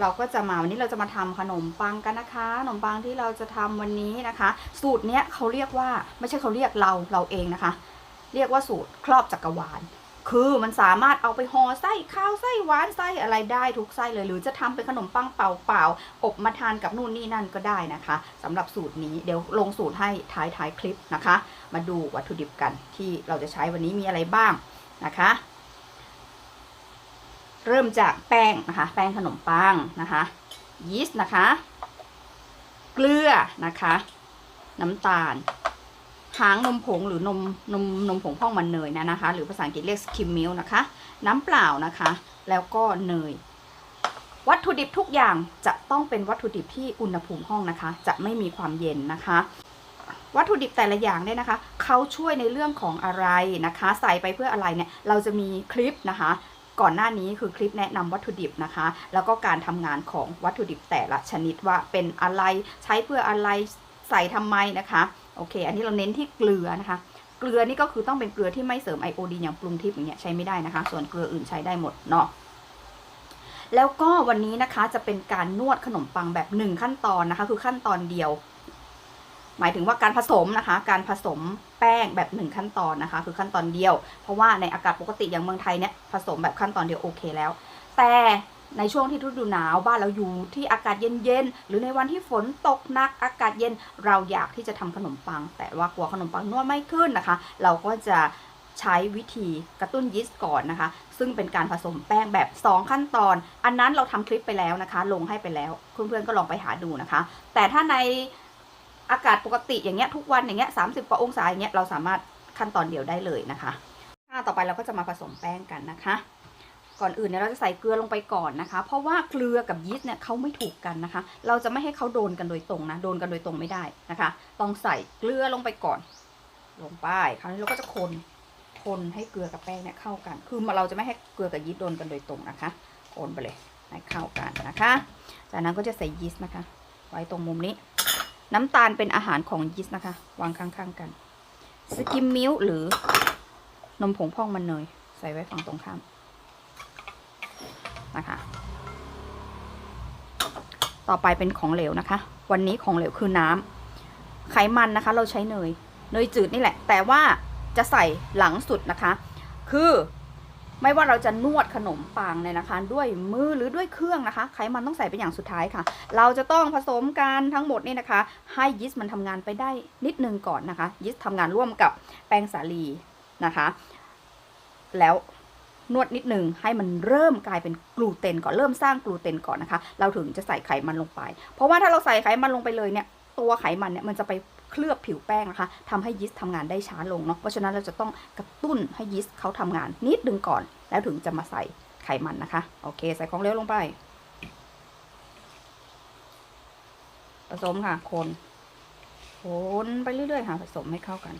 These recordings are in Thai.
เราก็จะมาวันนี้เราจะมาทำขนมปังกันนะคะขนมปังที่เราจะทำวันนี้นะคะ สูตรเนี้ยเขาเรียกว่าไม่ใช่เขาเรียกเราเราเองนะคะ เรียกว่าสูตรครอบจักรวาล คือมันสามารถเอาไปห่อไส้ข้าวไส้หวานไส้อะไรได้ทุกไส้เลย หรือจะทำเป็นขนมปังเปล่าๆอบมาทานกับนู่นนี่นั่นก็ได้นะคะสำหรับสูตรนี้เดี๋ยวลงสูตรให้ท้ายท้ายคลิปนะคะ มาดูวัตถุดิบกันที่เราจะใช้วันนี้มีอะไรบ้างนะคะ เริ่มจากแป้งนะคะ แป้งขนมปังนะคะยีสต์นะคะ เกลือนะคะ น้ำตาล หางนมผงหรือนมนมนมผงพองมันเนยนะนะคะ หรือภาษาอังกฤษเรียกสคิมมิลนะคะ น้ำเปล่านะคะ แล้วก็เนย วัตถุดิบทุกอย่างจะต้องเป็นวัตถุดิบที่อุณหภูมิห้องนะคะ จะไม่มีความเย็นนะคะวัตถุดิบแต่ละอย่างเนี่ยนะคะ เขาช่วยในเรื่องของอะไรนะคะ ใส่ไปเพื่ออะไรเนี่ย เราจะมีคลิปนะคะ ก่อนหน้านี้คือคลิปแนะนำวัตถุดิบนะคะ แล้วก็การทำงานของวัตถุดิบแต่ละชนิดว่าเป็นอะไรใช้เพื่ออะไรใส่ทำไมนะคะโอเค อันนี้เราเน้นที่เกลือนะคะ เกลือนี่ก็คือต้องเป็นเกลือที่ไม่เสริมไอโอดีนอย่างปรุงทิพย์อย่างเงี้ยใช้ไม่ได้นะคะ ส่วนเกลืออื่นใช้ได้หมดเนาะแล้วก็วันนี้นะคะจะเป็นการนวดขนมปังแบบหนึ่งขั้นตอนนะคะ คือขั้นตอนเดียว หมายถึงว่าการผสมนะคะ การผสมแป้งแบบหนึ่งขั้นตอนนะคะ คือขั้นตอนเดียว เพราะว่าในอากาศปกติอย่างเมืองไทยเนี่ยผสมแบบขั้นตอนเดียวโอเคแล้ว แต่ในช่วงที่ฤดูหนาวบ้านเราอยู่ที่อากาศเย็นๆหรือในวันที่ฝนตกหนักอากาศเย็นเราอยากที่จะทำขนมปัง แต่ว่ากลัวขนมปังนวดไม่ขึ้นนะคะ เราก็จะใช้วิธีกระตุ้นยีสต์ก่อนนะคะ ซึ่งเป็นการผสมแป้งแบบ 2 ขั้นตอน อันนั้นเราทำคลิปไปแล้วนะคะ ลงให้ไปแล้วเพื่อนๆก็ลองไปหาดูนะคะ แต่ถ้าใน อากาศปกติอย่างเงี้ยทุกวันอย่างเงี้ยสามสิบกว่าองศาอย่างเงี้ยเราสามารถขั้นตอนเดียวได้เลยนะคะอ่าต่อไปเราก็จะมาผสมแป้งกันนะคะ ก่อนอื่นเนี่ยเราจะใส่เกลือลงไปก่อนนะคะ เพราะว่าเกลือกับยีสต์เนี่ยเขาไม่ถูกกันนะคะ เราจะไม่ให้เขาโดนกันโดยตรงนะโดนกันโดยตรงไม่ได้นะคะ ต้องใส่เกลือลงไปก่อน ลงไปคราวนี้เราก็จะคนคนให้เกลือกับแป้งเนี่ยเข้ากัน คือเราจะไม่ให้เกลือกับยีสต์โดนกันโดยตรงนะคะคนไปเลยให้เข้ากันนะคะ จากนั้นก็จะใส่ยีสต์นะคะ ไว้ตรงมุมนี้ น้ำตาลเป็นอาหารของยีสต์นะคะ วางข้างๆกัน สกิมมิลหรือนมผงพองมันเนย ใส่ไว้ฝั่งตรงข้ามนะคะ ต่อไปเป็นของเหลวนะคะ วันนี้ของเหลวคือน้ำไขมันนะคะ เราใช้เนย เนยจืดนี่แหละ แต่ว่าจะใส่หลังสุดนะคะ คือ ไม่ว่าเราจะนวดขนมปังเนี่ยนะคะ ด้วยมือหรือด้วยเครื่องนะคะ ไขมันต้องใส่เป็นอย่างสุดท้ายค่ะ เราจะต้องผสมกันทั้งหมดนี่นะคะ ให้ยีสต์มันทำงานไปได้นิดนึงก่อนนะคะยีสต์ทำงานร่วมกับแป้งสาลีนะคะ แล้วนวดนิดนึงให้มันเริ่มกลายเป็นกลูเตนก่อนเริ่มสร้างกลูเตนก่อนนะคะ เราถึงจะใส่ไขมันลงไป เพราะว่าถ้าเราใส่ไขมันลงไปเลยเนี่ยตัวไขมันเนี่ยมันจะไป เคลือบผิวแป้งนะคะทำให้ยีสต์ทำงานได้ช้าลงเนาะเพราะฉะนั้นเราจะต้องกระตุ้นให้ยีสต์เขาทำงานนิดนึงก่อน แล้วถึงจะมาใส่ไขมันนะคะ โอเค ใส่ของเหลวลงไป ผสมค่ะ คนคนไปเรื่อยๆค่ะผสมให้เข้ากัน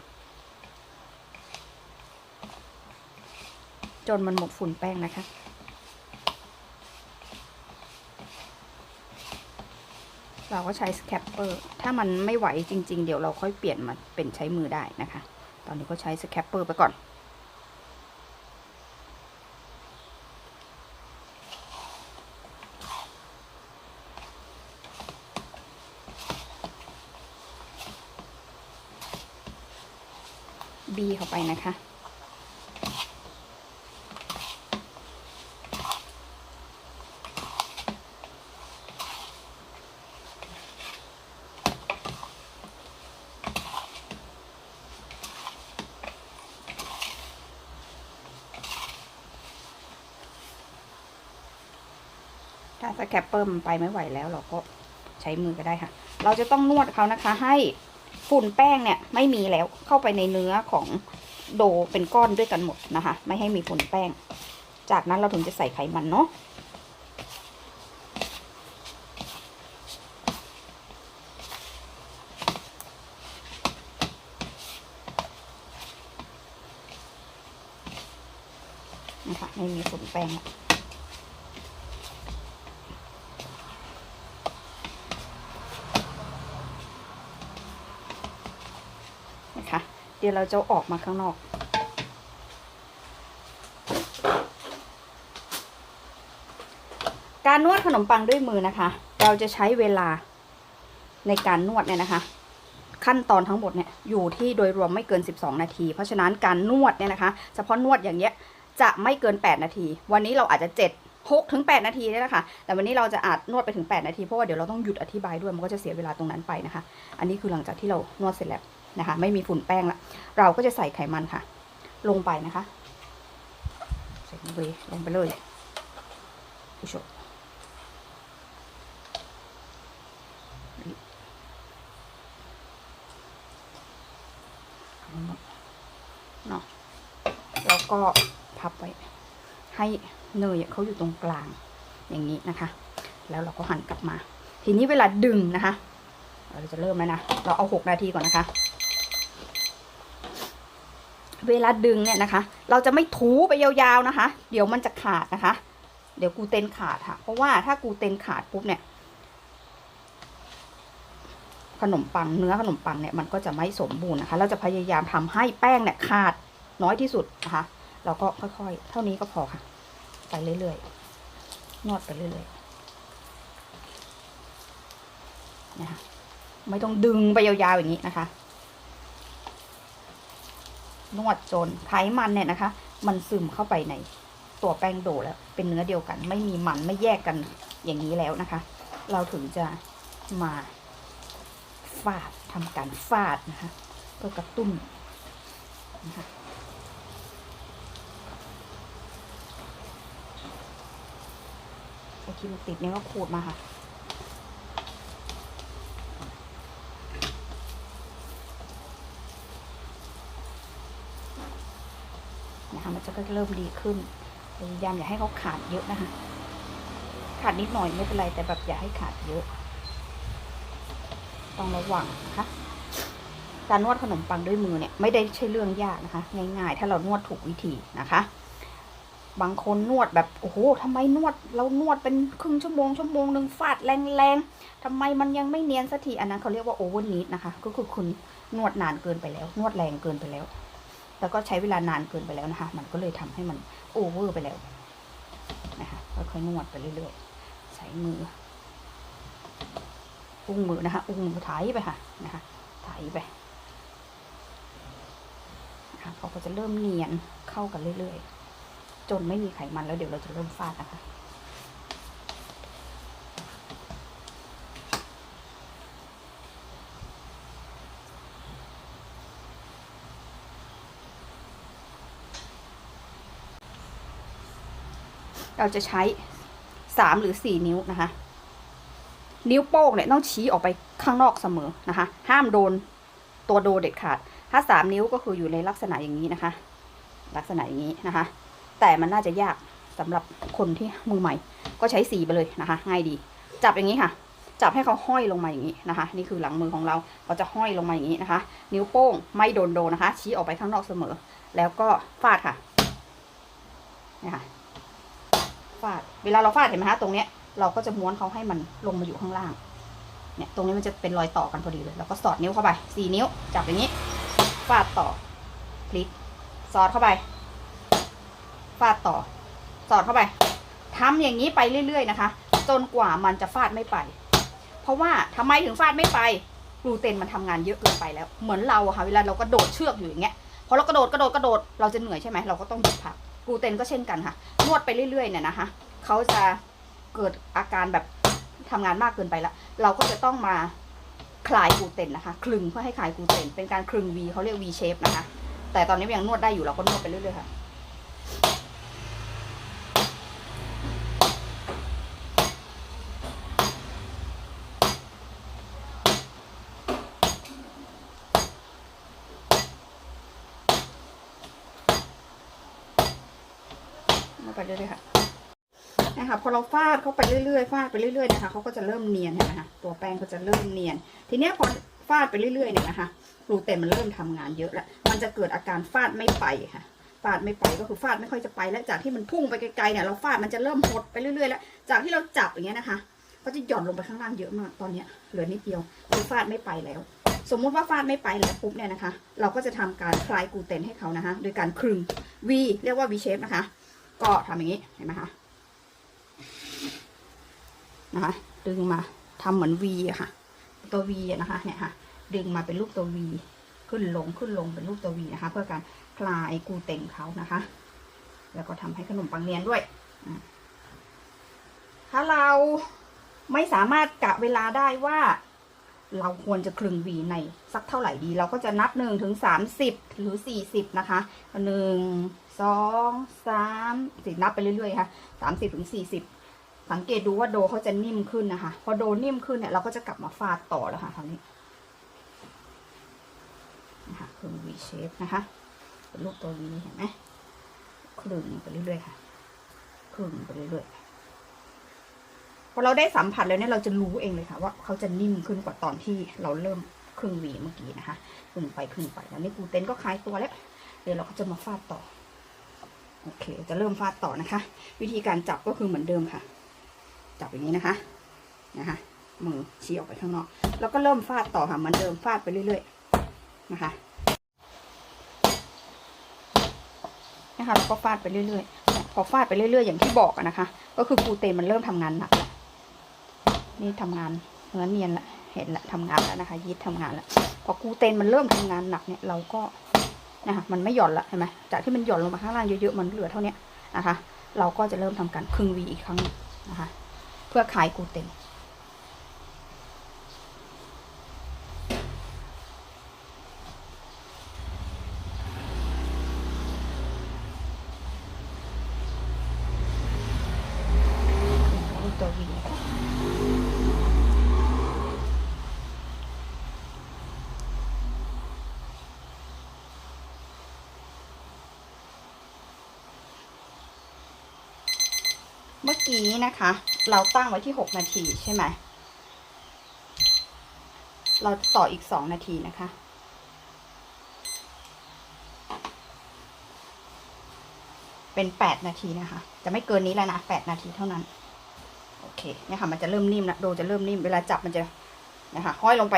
จนมันหมดฝุ่นแป้งนะคะ เราก็ใช้สแคปเปอร์ ถ้ามันไม่ไหวจริง ๆ เดี๋ยวเราค่อยเปลี่ยนมาเป็นใช้มือได้นะคะ ตอนนี้ก็ใช้สแคปเปอร์ไปก่อน บีเข้าไปนะคะ ถ้าสแคปเปอร์มันไปไม่ไหวแล้วเราก็ใช้มือก็ได้ค่ะ เราจะต้องนวดเขานะคะ ให้ฝุ่นแป้งเนี่ยไม่มีแล้วเข้าไปในเนื้อของโดเป็นก้อนด้วยกันหมดนะคะ ไม่ให้มีฝุ่นแป้ง จากนั้นเราถึงจะใส่ไขมันเนาะนะคะไม่มีฝุ่นแป้งละนะคะ เดี๋ยวเราจะออกมาข้างนอก การนวดขนมปังด้วยมือนะคะ เราจะใช้เวลาในการนวดเนี่ยนะคะ ขั้นตอนทั้งหมดเนี่ยอยู่ที่โดยรวมไม่เกิน 12 นาที เพราะฉะนั้นการนวดเนี่ยนะคะเฉพาะนวดอย่างเงี้ยจะไม่เกิน 8 นาที วันนี้เราอาจจะ 7 6ถึง8นาทีเนี่ยนะคะแต่วันนี้เราจะอาจนวดไปถึง 8 นาที เพราะว่าเดี๋ยวเราต้องหยุดอธิบายด้วย มันก็จะเสียเวลาตรงนั้นไปนะคะ อันนี้คือหลังจากที่เรานวดเสร็จแล้ว นะคะ ไม่มีฝุ่นแป้งละเราก็จะใส่ไขมันค่ะ ลงไปนะคะ ใส่ลงไปลงไปเลยผู้ชมเนาะแล้วก็พับไว้ ให้เนยเขาอยู่ตรงกลางอย่างนี้นะคะ แล้วเราก็หันกลับมา ทีนี้เวลาดึงนะคะ เราจะเริ่มแล้วนะ เราเอาหกนาทีก่อนนะคะ เวลาดึงเนี่ยนะคะ เราจะไม่ถูไปยาวๆนะคะ เดี๋ยวมันจะขาดนะคะ เดี๋ยวกูเตนขาดค่ะ เพราะว่าถ้ากูเตนขาดปุ๊บเนี่ย ขนมปังเนื้อขนมปังเนี่ยมันก็จะไม่สมบูรณ์นะคะ เราจะพยายามทำให้แป้งเนี่ยขาดน้อยที่สุดนะคะ เราก็ค่อยๆ เท่านี้ก็พอค่ะ ไปเรื่อยๆ นวดไปเรื่อยๆนะคะไม่ต้องดึงไปยาวๆอย่างนี้นะคะ นวดจนไขมันเนี่ยนะคะ มันซึมเข้าไปในตัวแป้งโดแล้วเป็นเนื้อเดียวกัน ไม่มีมันไม่แยกกันอย่างนี้แล้วนะคะ เราถึงจะมาฟาดทำการฟาดนะคะเพื่อกระตุ้นนะคะไอ้ที่มันติดเนี่ยก็ขูดมาค่ะ นะคะมันจะก็เริ่มดีขึ้นพยายามอย่าให้เขาขาดเยอะนะคะ ขาดนิดหน่อยไม่เป็นไรแต่แบบอย่าให้ขาดเยอะ ต้องระวังนะคะ การนวดขนมปังด้วยมือเนี่ยไม่ได้ใช่เรื่องยากนะคะ ง่ายๆ ถ้าเรานวดถูกวิธีนะคะบางคนนวดแบบโอ้โหทำไมนวดเรานวดเป็นครึ่งชั่วโมงชั่วโมงหนึ่งฟาดแรงๆทำไมมันยังไม่เนียนสักทีอันนั้นเขาเรียกว่าโอเวอร์นีดนะคะ ก็คือคุณนวดนานเกินไปแล้ว นวดแรงเกินไปแล้ว แล้วก็ใช้เวลานานเกินไปแล้วนะคะ มันก็เลยทำให้มันโอเวอร์ไปแล้วนะคะค่อยๆนวดไปเรื่อยๆ ใช้มือ อุ้งมือนะคะ อุ้งมือไถไปค่ะนะคะไถไปนะคะเขาก็จะเริ่มเนียนเข้ากันเรื่อยๆ จนไม่มีไขมันแล้วเดี๋ยวเราจะเริ่มฟาดนะคะ เราจะใช้สามหรือสี่นิ้วนะคะ นิ้วโป้งเนี่ยต้องชี้ออกไปข้างนอกเสมอนะคะ ห้ามโดนตัวโดเด็ดขาด ถ้าสามนิ้วก็คืออยู่ในลักษณะอย่างนี้นะคะ ลักษณะอย่างนี้นะคะ แต่มันน่าจะยากสำหรับคนที่มือใหม่ ก็ใช้สีไปเลยนะคะ ง่ายดี จับอย่างนี้ค่ะ จับให้เขาห้อยลงมาอย่างนี้นะคะ นี่คือหลังมือของเราเขาจะห้อยลงมาอย่างนี้นะคะ นิ้วโป้งไม่โดนโดนนะคะ ชี้ออกไปข้างนอกเสมอ แล้วก็ฟาดค่ะนี่ค่ะ ฟาด เวลาเราฟาดเห็นไหมคะตรงเนี้ยเราก็จะม้วนเขาให้มันลงมาอยู่ข้างล่าง เนี่ยตรงนี้มันจะเป็นรอยต่อกันพอดีเลยแล้วก็สอดนิ้วเข้าไปสี่นิ้วจับอย่างนี้ ฟาดต่อพลิกสอดเข้าไป ฟาดต่อ สอดเข้าไปทำอย่างนี้ไปเรื่อย ๆ นะคะ จนกว่ามันจะฟาดไม่ไป เพราะว่าทำไมถึงฟาดไม่ไปกลูเตนมันทำงานเยอะเกินไปแล้ว เหมือนเราค่ะเวลาเรากระโดดเชือกอยู่อย่างเงี้ยพอเรากระโดดกระโดดกระโดดเราจะเหนื่อยใช่ไหมเราก็ต้องหยุดพัก กลูเตนก็เช่นกันค่ะ นวดไปเรื่อยๆเนี่ยนะคะเขาจะเกิดอาการแบบทำงานมากเกินไปแล้วเราก็จะต้องมาคลายกลูเตนนะคะ คลึงเพื่อให้คลายกลูเตน เป็นการคลึง V เขาเรียก V shape นะคะ แต่ตอนนี้ยังนวดได้อยู่เราก็นวดไปเรื่อยๆค่ะ นวดไปเรื่อยๆค่ะนะคะพอเราฟาดเข้าไปเรื่อยๆฟาดไปเรื่อยๆนะคะเขาก็จะเริ่มเนียนเห็นไหมคะตัวแป้งก็จะเริ่มเนียน ทีนี้พอฟาดไปเรื่อยๆเนี่ยนะคะกูเตนมันเริ่มทำงานเยอะแล้วมันจะเกิดอาการฟาดไม่ไปค่ะฟาดไม่ไปก็คือฟาดไม่ค่อยจะไปแล้วจากที่มันพุ่งไปไกลๆเนี่ยเราฟาดมันจะเริ่มหดไปเรื่อยๆแล้วจากที่เราจับอย่างเงี้ยนะคะก็จะหย่อนลงไปข้างล่างเยอะมากตอนเนี้ยเหลือนิดเดียวคือฟาดไม่ไปแล้ว สมมุติว่าฟาดไม่ไปแล้วปุ๊บเนี่ยนะคะ เราก็จะทำการคลายกูเตนให้เขานะคะ โดยการคลึง V เรียกว่า V shape นะคะ ก็ทำอย่างนี้เห็นไหมคะนะคะ ดึงมาทำเหมือน V อะค่ะ ตัว V อะนะคะเนี่ยค่ะ ดึงมาเป็นรูปตัว V ขึ้นลงขึ้นลงเป็นรูปตัว V นะคะ เพื่อการคลายกูเตนเขานะคะ แล้วก็ทำให้ขนมปังเนียนด้วยถ้าเราไม่สามารถกะเวลาได้ว่า เราควรจะคลึงวีในสักเท่าไหร่ดี เราก็จะนับหนึ่งถึงสามสิบหรือสี่สิบนะคะหนึ่งสองสามสี่นับไปเรื่อยๆค่ะสามสิบถึงสี่สิบสังเกตดูว่าโดเขาจะนิ่มขึ้นนะคะ พอโดนิ่มขึ้นเนี่ยเราก็จะกลับมาฟาดต่อแล้วค่ะคราวนี้นะคะคลึงวีเชฟนะคะเป็นรูปตัววีเห็นไหมคลึงไปเรื่อยๆค่ะคลึงไปเรื่อยๆ พอเราได้สัมผัสแล้วเนี่ยเราจะรู้เองเลยค่ะ ว่าเขาจะนิ่มขึ้นกว่าตอนที่เราเริ่มครึ่งหวีเมื่อกี้นะคะครึ่งไปครึ่งไปแล้วนี่กูเตนก็คลายตัวแล้ว เดี๋ยวเราก็จะมาฟาดต่อ โอเค จะเริ่มฟาดต่อนะคะ วิธีการจับก็คือเหมือนเดิมค่ะ จับอย่างนี้นะคะ นะคะมือชี้ออกไปข้างนอก แล้วก็เริ่มฟาดต่อค่ะเหมือนเดิมฟาดไปเรื่อยๆนะคะนะคะแล้วก็ฟาดไปเรื่อยๆเนี่ยพอฟาดไปเรื่อยๆ อย่างที่บอกนะคะ ก็คือกูเตนมันเริ่มทำงานหนักแล้ว นี่ทำงานเนื้อเนียนละเห็นละทำงานแล้วนะคะยีสต์ทำงานแล้วพอกูเตนมันเริ่มทำงานหนักเนี่ยเราก็นะคะมันไม่หย่อนละเห็นไหมจากที่มันหย่อนลงมาข้างล่างเยอะๆมันเหลือเท่าเนี้ยนะคะ เราก็จะเริ่มทำการครึ่งวีอีกครั้งนะคะ เพื่อขายกูเตนรูปตัววีนะคะ เมื่อกี้นะคะ เราตั้งไว้ที่หกนาทีใช่ไหม เราจะต่ออีกสองนาทีนะคะ เป็นแปดนาทีนะคะ จะไม่เกินนี้แล้วนะแปดนาทีเท่านั้น โอเคเนี่ยค่ะ มันจะเริ่มนิ่มนะ โดจะเริ่มนิ่ม เวลาจับมันจะนะคะห้อยลงไป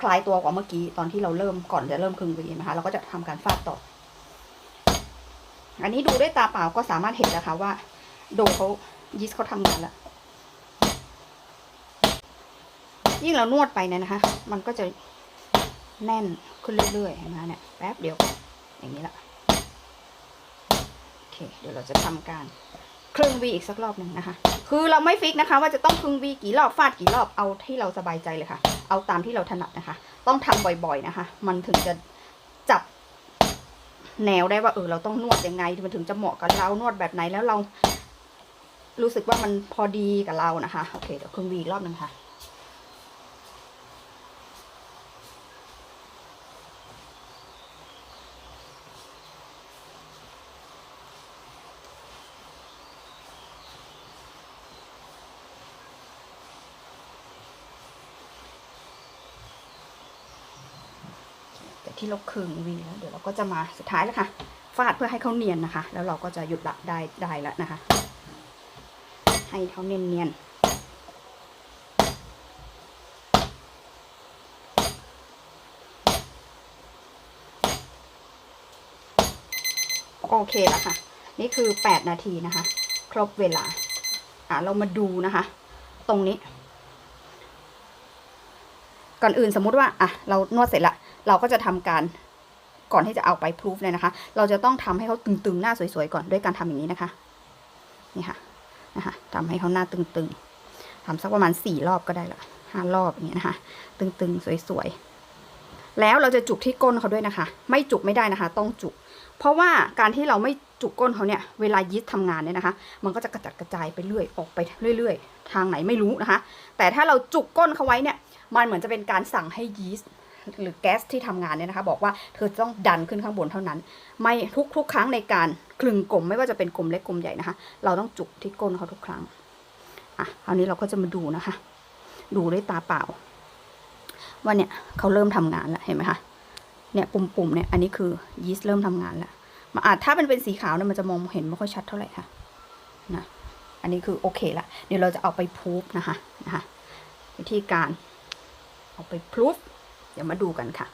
คลายตัวกว่าเมื่อกี้ตอนที่เราเริ่มก่อนจะเริ่มครึ่งวีนะคะ เราก็จะทำการฟาดต่อ อันนี้ดูด้วยตาเปล่าก็สามารถเห็นแล้วค่ะว่าโดเขายีสต์เขาทำงานแล้วยิ่งเรานวดไปเนี่ยนะคะ มันก็จะแน่นขึ้นเรื่อยๆเห็นไหมเนี่ยแป๊บเดียวอย่างนี้ละโอเคเดี๋ยวเราจะทำการครึ่งวีอีกสักรอบหนึ่งนะคะ คือเราไม่ฟิกนะคะ ว่าจะต้องครึ่งวีกี่รอบฟาดกี่รอบเอาที่เราสบายใจเลยค่ะ เอาตามที่เราถนัดนะคะ ต้องทำบ่อยๆนะคะ มันถึงจะ แนวได้ว่าเออเราต้องนวดยังไงมันถึงจะเหมาะกับเรานวดแบบไหนแล้วเรา รู้สึกว่ามันพอดีกับเรานะคะโอเคเดี๋ยวครึ่งวีรอบหนึ่งค่ะแต่ที่เราคึงวีแล้ว ก็จะมาสุดท้ายแล้วค่ะ ฟาดเพื่อให้เขาเนียนนะคะ แล้วเราก็จะหยุดละได้ได้แล้วนะคะ ให้เขาเนียนเนียนโอเคแล้วค่ะ นี่คือแปดนาทีนะคะ ครบเวลา อะเรามาดูนะคะ ตรงนี้ ก่อนอื่นสมมุติว่า อะ เรานวดเสร็จละ เราก็จะทำการ ก่อนที่จะเอาไปพรูฟเลยนะคะ เราจะต้องทำให้เขาตึงๆ หน้าสวยๆ ก่อนด้วยการทำอย่างนี้นะคะ นี่ค่ะ นะคะทำให้เขาหน้าตึงๆทำสักประมาณสี่รอบก็ได้ละห้ารอบอย่างนี้นะคะ ตึงๆ สวยๆ แล้วเราจะจุกที่ก้นเขาด้วยนะคะ ไม่จุกไม่ได้นะคะ ต้องจุก เพราะว่าการที่เราไม่จุกก้นเขาเนี่ย เวลายีสต์ทำงานเนี่ยนะคะ มันก็จะกระจัดกระจายไปเรื่อย ออกไปเรื่อย ๆ ทางไหนไม่รู้นะคะ แต่ถ้าเราจุกก้นเขาไว้เนี่ย มันเหมือนจะเป็นการสั่งให้ยีสต์ หรือแก๊สที่ทำงานเนี่ยนะคะ บอกว่าเธอต้องดันขึ้นข้างบนเท่านั้น ไม่ทุกทุกครั้งในการคลึงกลมไม่ว่าจะเป็นกลมเล็กกลมใหญ่นะคะ เราต้องจุกที่ก้นเขาทุกครั้งอะคราวนี้เราก็จะมาดูนะคะ ดูด้วยตาเปล่าว่าเนี่ยเขาเริ่มทำงานแล้วเห็นไหมคะเนี่ยปุ่มๆเนี่ยอันนี้คือยีสต์เริ่มทำงานแล้วมาอาจถ้ามันเป็นสีขาวเนี่ยมันจะมองเห็นไม่ค่อยชัดเท่าไหร่ค่ะนะอันนี้คือโอเคละเดี๋ยวเราจะเอาไปพูฟนะคะนะคะวิธีการเอาไปพูฟ ดี๋ยวมาดูกันค่ะ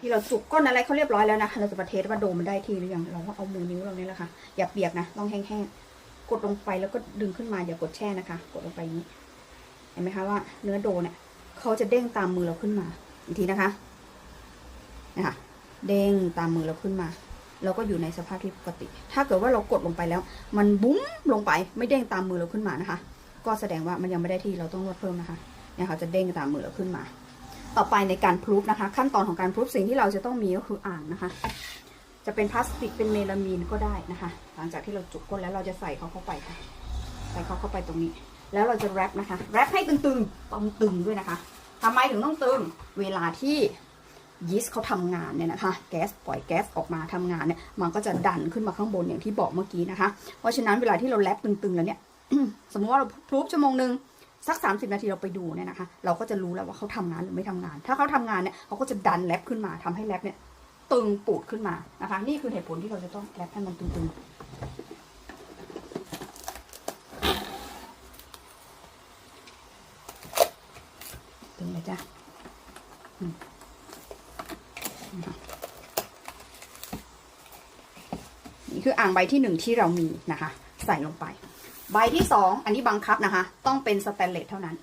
ที่เราจุกก้นอะไรเขาเรียบร้อยแล้วนะเราจะประเทสว่าโดมมันได้ที่หรือยังเราก็เอามือนิ้วเราเนี่ยแหละค่ะอย่าเปียกนะต้องแห้งๆกดลงไปแล้วก็ดึงขึ้นมาอย่ากดแช่นะคะ กดลงไปอย่างนี้ เห็นไหมคะว่าเนื้อโดเนี่ยเขาจะเด้งตามมือเราขึ้นมาอีกทีนะคะนะคะเด้งตามมือเราขึ้นมาเราก็อยู่ในสภาพที่ปกติ ถ้าเกิดว่าเรากดลงไปแล้ว มันบุ้มลงไปไม่เด้งตามมือเราขึ้นมานะคะ ก็แสดงว่ามันยังไม่ได้ที่เราต้องนวดเพิ่มนะคะเนี่ยเขาจะเด้งตามมือเราขึ้นมา ต่อไปในการพรูฟนะคะ ขั้นตอนของการพรูฟสิ่งที่เราจะต้องมีก็คืออ่างนะคะ จะเป็นพลาสติกเป็นเมลามีนก็ได้นะคะ หลังจากที่เราจุกก้นแล้วเราจะใส่เขาเข้าไปค่ะ ใส่เขาเข้าไปตรงนี้ แล้วเราจะแรปนะคะแรปให้ตึงๆต้องตึงด้วยนะคะทำไมถึงต้องตึงเวลาที่ยีสต์เขาทำงานเนี่ยนะคะ แก๊สปล่อยแก๊สออกมาทำงานเนี่ย มันก็จะดันขึ้นมาข้างบนอย่างที่บอกเมื่อกี้นะคะ เพราะฉะนั้นเวลาที่เราแรปตึงๆแล้วเนี่ยสมมติว่าเราพรูฟชั่วโมงหนึ่ง สัก 30 นาทีเราไปดูเนี่ยนะคะ เราก็จะรู้แล้วว่าเขาทำงานหรือไม่ทำงาน ถ้าเขาทำงานเนี่ยเขาก็จะดันแรปขึ้นมาทำให้แรปเนี่ยตึงปูดขึ้นมานะคะ นี่คือเหตุผลที่เราจะต้องแรปให้มันตึงๆตึงเลยจ้ะนี่คืออ่างใบที่หนึ่งที่เรามีนะคะ ใส่ลงไป ใบที่สองอันนี้บังคับนะคะ ต้องเป็นสแตนเลสเท่านั้น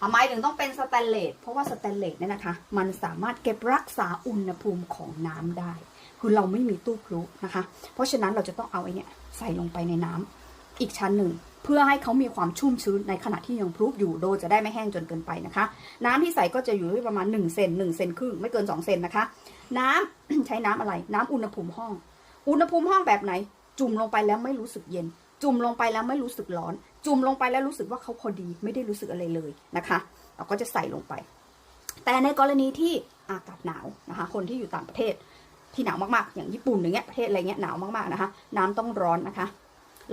ทำไมถึงต้องเป็นสแตนเลสเพราะว่าสแตนเลสเนี่ยนะคะ มันสามารถเก็บรักษาอุณหภูมิของน้ำได้ คือเราไม่มีตู้พลุนะคะ เพราะฉะนั้นเราจะต้องเอาไอ้เนี่ยใส่ลงไปในน้ำอีกชั้นหนึ่ง เพื่อให้เขามีความชุ่มชื้นในขณะที่ยังพลุอยู่โดยจะได้ไม่แห้งจนเกินไปนะคะ น้ำที่ใส่ก็จะอยู่ที่ประมาณ1เซน1เซนครึ่งไม่เกิน2เซนนะคะ น้ำใช้น้ำอะไร น้ำอุณหภูมิห้อง อุณหภูมิห้องแบบไหน จุ่มลงไปแล้วไม่รู้สึกเย็น จุ่มลงไปแล้วไม่รู้สึกร้อน จุ่มลงไปแล้วรู้สึกว่าเขาพอดีไม่ได้รู้สึกอะไรเลยนะคะ เราก็จะใส่ลงไป แต่ในกรณีที่อากาศหนาวนะคะ คนที่อยู่ต่างประเทศที่หนาวมากๆ อย่างญี่ปุ่นอย่างเงี้ยประเทศอะไรเงี้ยหนาวมากๆนะคะ น้ำต้องร้อนนะคะ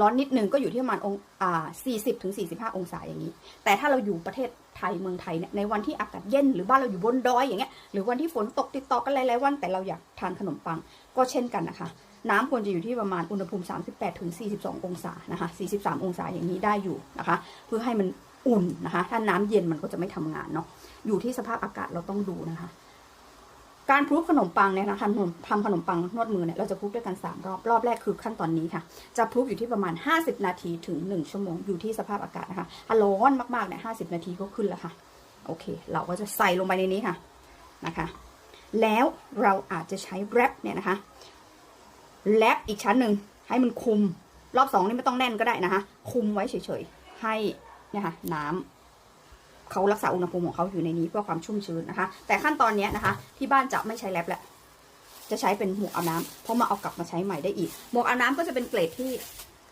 ร้อนนิดนึงก็อยู่ที่ประมาณองอ่า40ถึง45องศาอย่างนี้ แต่ถ้าเราอยู่ประเทศไทยเมืองไทยเนี่ยในวันที่อากาศเย็นหรือบ้านเราอยู่บนดอยอย่างเงี้ยหรือวันที่ฝนตกติดต่อกันหลายๆวัน แต่เราอยากทานขนมปังก็เช่นกันนะคะ น้ำควรจะอยู่ที่ประมาณอุณหภูมิ 38ถึง42 องศานะคะ 43 องศาอย่างนี้ได้อยู่นะคะ เพื่อให้มันอุ่นนะคะ ถ้าน้ำเย็นมันก็จะไม่ทำงานเนาะ อยู่ที่สภาพอากาศเราต้องดูนะคะ การพรูฟขนมปังเนี่ยนะคะทำขนมปังนวดมือเนี่ยเราจะพรูฟด้วยกัน 3 รอบ รอบแรกคือขั้นตอนนี้ค่ะ จะพรูฟอยู่ที่ประมาณ 50 นาทีถึง 1 ชั่วโมง อยู่ที่สภาพอากาศนะคะถ้าร้อนมากๆเนี่ย50นาทีก็ขึ้นแล้วค่ะ โอเค เราก็จะใส่ลงไปในนี้ค่ะนะคะ แล้วเราอาจจะใช้แรปเนี่ยนะคะ แรปอีกชั้นหนึ่งให้มันคุม รอบสองนี่ไม่ต้องแน่นก็ได้นะคะ คุมไว้เฉยๆ ให้เนี่ยค่ะน้ำเขารักษาอุณหภูมิของเขาอยู่ในนี้เพื่อความชุ่มชื้นนะคะ แต่ขั้นตอนนี้นะคะ ที่บ้านจะไม่ใช้แรปแล้วจะใช้เป็นหมวกอาบน้ำเพราะมาเอากลับมาใช้ใหม่ได้อีก หมวกอาบน้ำก็จะเป็นเกรดที่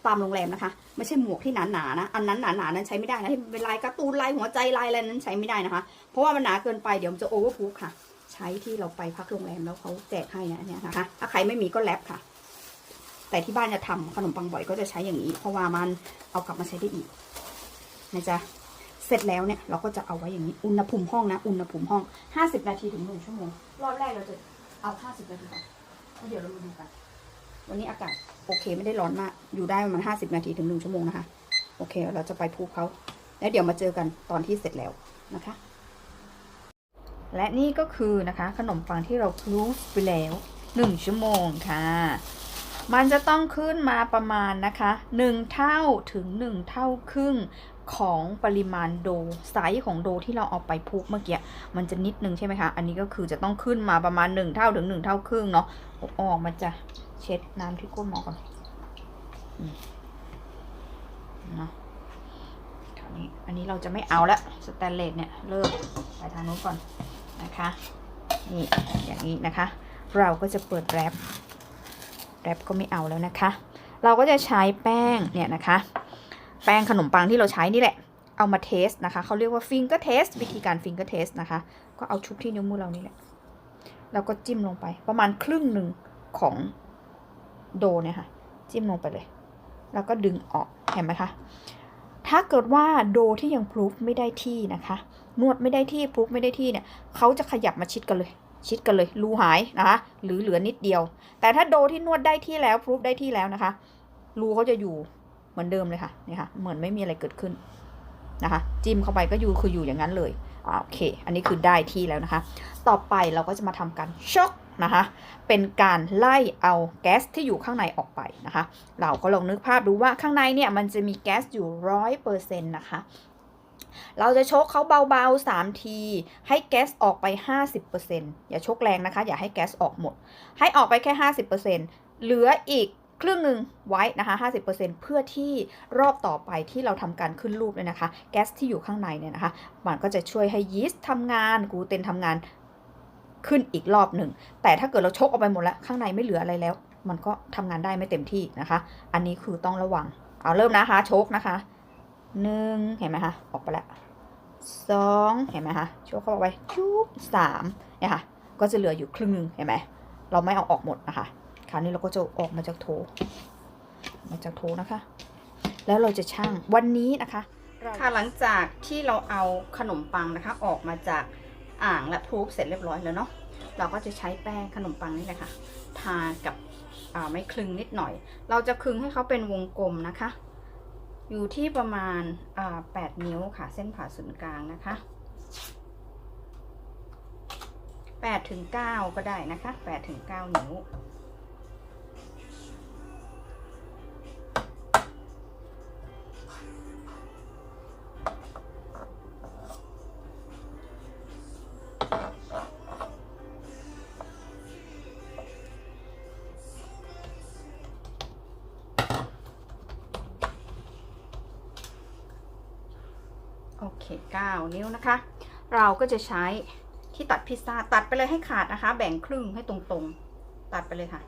ตามโรงแรมนะคะ ไม่ใช่หมวกที่หนาๆนะอันนั้นหนาๆนั้นใช้ไม่ได้นะที่เป็นลายการ์ตูนลายหัวใจลายอะไรนั้นใช้ไม่ได้นะคะ เพราะว่ามันหนาเกินไปเดี๋ยวมันจะโอเวอร์พูค่ะ ใช้ที่เราไปพักโรงแรมแล้วเขาแจกให้นะเนี่ยนะคะถ้าใครไม่มีก็แรปค่ะ แต่ที่บ้านจะทำขนมปังบ่อยก็จะใช้อย่างนี้ เพราะว่ามันเอากลับมาใช้ได้อีกนะจ๊ะเสร็จแล้วเนี่ยเราก็จะเอาไว้อย่างนี้อุณหภูมิห้องนะอุณหภูมิห้อง 50 นาทีถึง1ชั่วโมงรอบแรกเราจะเอา 50 นาทีก่อนแล้วเดี๋ยวเรามาดูกัน วันนี้อากาศโอเคไม่ได้ร้อนมากอยู่ได้ประมาณ50 นาทีถึง1ชั่วโมงนะคะโอเค เราจะไปพูเขาแล้วเดี๋ยวมาเจอกันตอนที่เสร็จแล้วนะคะ และนี่ก็คือนะคะขนมปังที่เราพรูฟไปแล้ว 1 ชั่วโมงค่ะ มันจะต้องขึ้นมาประมาณนะคะ 1 เท่าถึง 1 เท่าครึ่งของปริมาณโดไซส์ของโดที่เราเอาไปพุกเมื่อกี้มันจะนิดนึงใช่ไหมคะ อันนี้ก็คือจะต้องขึ้นมาประมาณ 1 เท่าถึง 1 เท่าครึ่งเนาะอออกมาจะเช็ดน้ำที่ก้นหมอก่อนนะคราวนี้อันนี้เราจะไม่เอาละสแตนเลสเนี่ยเลิกไปทางนู้นก่อนนะคะนี่อย่างนี้นะคะ เราก็จะเปิดแรป แรปก็ไม่เอาแล้วนะคะ เราก็จะใช้แป้งเนี่ยนะคะ แป้งขนมปังที่เราใช้นี่แหละ เอามาเทสนะคะเขาเรียกว่าฟิงเกอร์เทสวิธีการฟิงเกอร์เทสนะคะ ก็เอาชุบที่นิ้วมือเรานี่แหละแล้วก็จิ้มลงไปประมาณครึ่งหนึ่งของโดเนี่ยค่ะ จิ้มลงไปเลย แล้วก็ดึงออกเห็นไหมคะถ้าเกิดว่าโดที่ยังพรูฟไม่ได้ที่นะคะ นวดไม่ได้ที่พรูฟไม่ได้ที่เนี่ยเขาจะขยับมาชิดกันเลย ชิดกันเลยรูหายนะคะ หรือเหลือนิดเดียว แต่ถ้าโดที่นวดได้ที่แล้วพรูฟได้ที่แล้วนะคะรูเขาจะอยู่เหมือนเดิมเลยค่ะนี่ค่ะเหมือนไม่มีอะไรเกิดขึ้นนะคะ จิ้มเข้าไปก็อยู่คืออยู่อย่างนั้นเลยอ่าโอเค อันนี้คือได้ที่แล้วนะคะ ต่อไปเราก็จะมาทำการช็อกนะคะ เป็นการไล่เอาแก๊สที่อยู่ข้างในออกไปนะคะ เราก็ลองนึกภาพดูว่าข้างในเนี่ยมันจะมีแก๊สอยู่ร้อยเปอร์เซ็นต์นะคะ เราจะชกเขาเบาๆ 3 ที ให้แก๊สออกไป 50%อย่าชกแรงนะคะ อย่าให้แก๊สออกหมด ให้ออกไปแค่ 50%เหลืออีกครึ่งหนึ่งไว้นะคะ 50%เพื่อที่รอบต่อไปที่เราทำการขึ้นรูปเนี่ยนะคะ แก๊สที่อยู่ข้างในเนี่ยนะคะ มันก็จะช่วยให้ยีสต์ทำงานกูเตนทำงานขึ้นอีกรอบหนึ่ง แต่ถ้าเกิดเราชกออกไปหมดแล้ว ข้างในไม่เหลืออะไรแล้ว มันก็ทำงานได้ไม่เต็มที่นะคะ อันนี้คือต้องระวัง เอาเริ่มนะคะ ชกนะคะ หนึ่งเห็นไหมคะ ออกไปแล้วสองเห็นไหมคะชกเข้าไปจุ๊บสามเนี่ยค่ะ ก็จะเหลืออยู่ครึ่งหนึงเห็นไหม เราไม่เอาออกหมดนะคะ คราวนี้เราก็จะออกมาจากโถ มาจากโถนะคะ แล้วเราจะช่างวันนี้นะคะ ค่ะหลังจากที่เราเอาขนมปังนะคะ ออกมาจากอ่างและพรูฟเสร็จเรียบร้อยแล้วเนาะ เราก็จะใช้แป้งขนมปังนี่แหละค่ะ ทากับไม่คลึงนิดหน่อย เราจะคลึงให้เขาเป็นวงกลมนะคะ อยู่ที่ประมาณอ่า8นิ้วค่ะ เส้นผ่าศูนย์กลางนะคะ8ถึง9ก็ได้นะคะ8ถึง9นิ้ว โอเค 9 นิ้วนะคะ เราก็จะใช้ที่ตัดพิซซ่าตัดไปเลยให้ขาดนะคะ แบ่งครึ่งให้ตรงๆ ตัดไปเลยค่ะ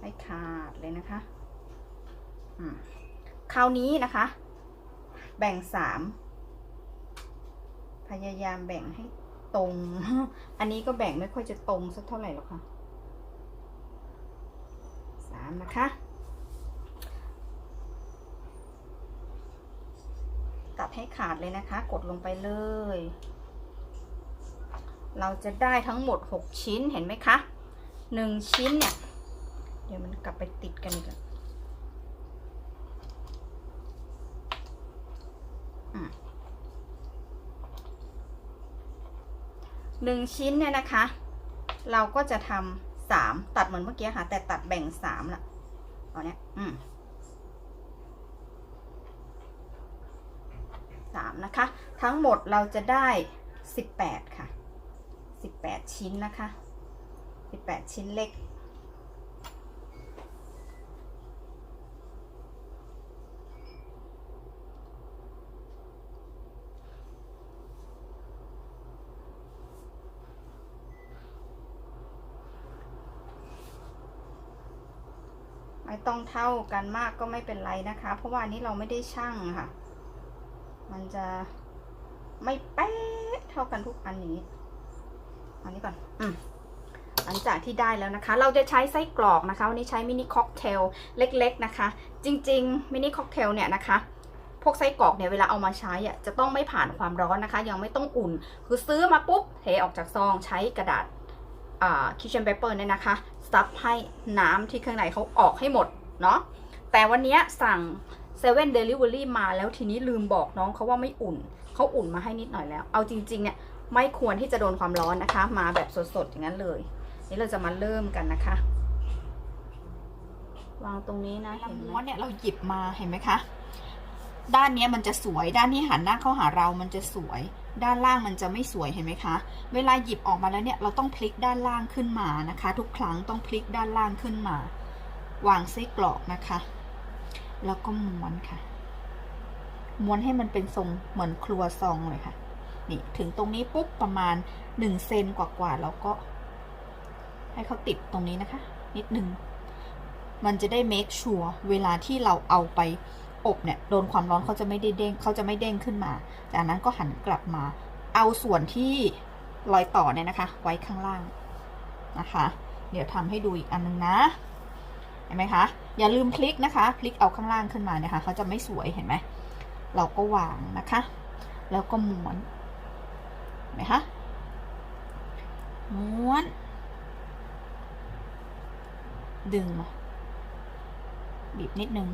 ให้ขาดเลยนะคะคราวนี้นะคะ แบ่งสามพยายามแบ่งให้ตรง อันนี้ก็แบ่งไม่ค่อยจะตรงสักเท่าไหร่หรอกค่ะสามนะคะ ตัดให้ขาดเลยนะคะ กดลงไปเลย เราจะได้ทั้งหมด 6 ชิ้นเห็นไหมคะ 1 ชิ้นเนี่ย เดี๋ยวมันกลับไปติดกันอีกอืมหนึ่งชิ้นเนี่ยนะคะ เราก็จะทำสามตัดเหมือนเมื่อกี้ค่ะ แต่ตัดแบ่งสามละเอาเนี้ยอืม สามนะคะ ทั้งหมดเราจะได้สิบแปดค่ะสิบแปดชิ้นนะคะสิบแปดชิ้นเล็ก ไม่ต้องเท่ากันมากก็ไม่เป็นไรนะคะ เพราะว่านี้เราไม่ได้ชั่งค่ะ มันจะไม่เป๊ะเท่ากันทุกอันนี้อันนี้ก่อน อืมหลังจากที่ได้แล้วนะคะ เราจะใช้ไส้กรอกนะคะ วันนี้ใช้มินิค็อกเทลเล็ก ๆนะคะ จริง ๆ มินิค็อกเทลเนี่ยนะคะ พวกไส้กรอกเนี่ยเวลาเอามาใช้อะจะต้องไม่ผ่านความร้อนนะคะ ยังไม่ต้องอุ่น คือซื้อมาปุ๊บเทออกจากซองใช้กระดาษอ่าคิชเชนเปเปอร์เนี่ยนะคะซับให้น้ำที่ข้างในเขาออกให้หมดเนาะแต่วันนี้สั่ง เซเว่นเดลิเวอรี่มาแล้วทีนี้ลืมบอกน้องเขาว่าไม่อุ่น เขาอุ่นมาให้นิดหน่อยแล้ว เอาจริงๆเนี่ยไม่ควรที่จะโดนความร้อนนะคะ มาแบบสดๆอย่างนั้นเลย นี่เราจะมาเริ่มกันนะคะ วางตรงนี้นะม้วนเนี่ยเราหยิบมาเห็นไหมคะ ด้านนี้มันจะสวยด้านที่หันหน้าเข้าหาเรามันจะสวย ด้านล่างมันจะไม่สวยเห็นไหมคะ เวลาหยิบออกมาแล้วเนี่ยเราต้องพลิกด้านล่างขึ้นมานะคะ ทุกครั้งต้องพลิกด้านล่างขึ้นมา วางไส้กรอกนะคะ แล้วก็ม้วนค่ะ ม้วนให้มันเป็นทรงเหมือนครัวซองเลยค่ะ นี่ถึงตรงนี้ปุ๊บประมาณหนึ่งเซนกว่าๆแล้วก็ ให้เขาติดตรงนี้นะคะ นิดนึง มันจะได้ make sure เวลาที่เราเอาไปอบเนี่ยโดนความร้อนเขาจะไม่ได้เด้งเขาจะไม่เด้งขึ้นมา จากนั้นก็หันกลับมา เอาส่วนที่รอยต่อเนี่ยนะคะ ไว้ข้างล่างนะคะ เดี๋ยวทำให้ดูอีกอันนึงนะ เห็นไหมคะ อย่าลืมพลิกนะคะ พลิกเอาข้างล่างขึ้นมาเนี่ยค่ะเขาจะไม่สวยเห็นไหม เราก็วางนะคะ แล้วก็ม้วนเห็นไหมคะม้วน ดึงมาบีบนิดนึง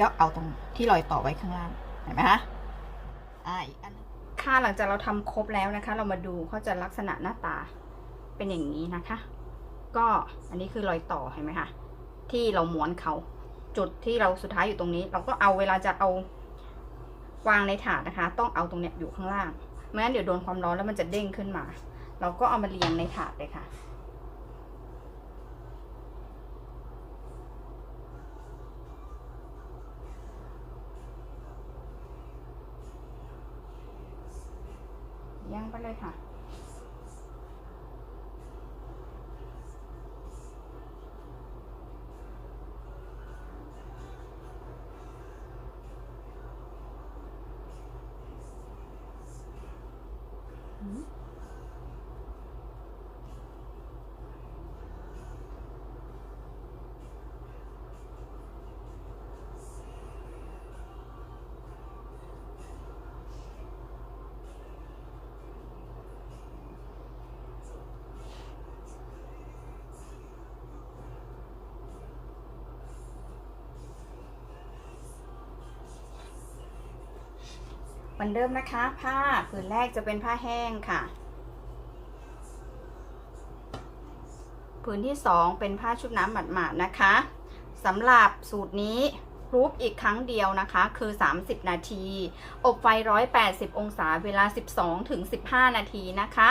ก็เอาตรงที่รอยต่อไว้ข้างล่างเห็นไหมคะอ่าอีกอันนึงค่ะหลังจากเราทำครบแล้วนะคะ เรามาดูเขาจะลักษณะหน้าตาเป็นอย่างนี้นะคะ ก็อันนี้คือรอยต่อเห็นไหมคะ ที่เราม้วนเขาจุดที่เราสุดท้ายอยู่ตรงนี้ เราก็เอาเวลาจะเอาวางในถาดนะคะ ต้องเอาตรงเนี้ยอยู่ข้างล่างไม่งั้นเดี๋ยวโดนความร้อนแล้วมันจะเด้งขึ้นมา เราก็เอามาเรียงในถาดเลยค่ะ มือนเดิมนะคะ ผ้าผืนแรกจะเป็นผ้าแห้งค่ะผืนที่สองเป็นผ้าชุบน้ำหมาดๆนะคะสำหรับสูตรนี้รูปอีกครั้งเดียวนะคะ คือ 30 นาที อบไฟ 180 องศาเวลา 12ถึง15 นาทีนะคะ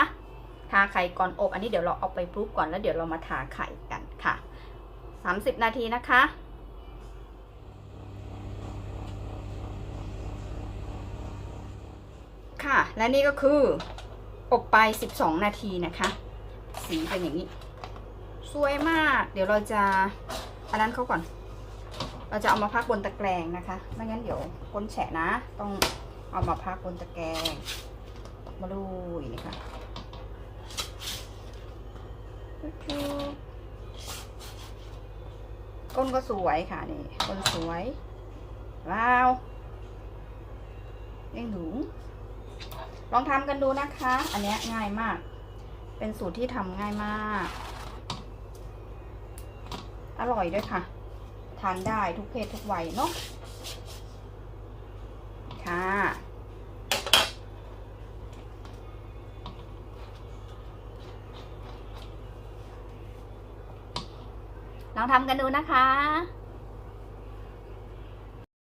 ทาไข่ก่อนอบ อันนี้เดี๋ยวเราเอาไปรุบก่อนแล้วเดี๋ยวเรามาทาไข่กันค่ะ 30 นาทีนะคะ และนี่ก็คืออบไป 12 นาทีนะคะ สีเป็นอย่างนี้ สวยมาก เดี๋ยวเราจะอันนั้นเขาก่อน เราจะเอามาพักบนตะแกรงนะคะ ไม่งั้นเดี๋ยวก้นแฉะนะ ต้องเอามาพักบนตะแกรงมาลุยนี่ค่ะก้นก็สวยค่ะนี่ก้นสวย ว้าวเด้งหนู ลองทำกันดูนะคะ อันนี้ง่ายมาก เป็นสูตรที่ทำง่ายมาก อร่อยด้วยค่ะ ทานได้ทุกเพศทุกวัยเนาะค่ะลองทำกันดูนะคะ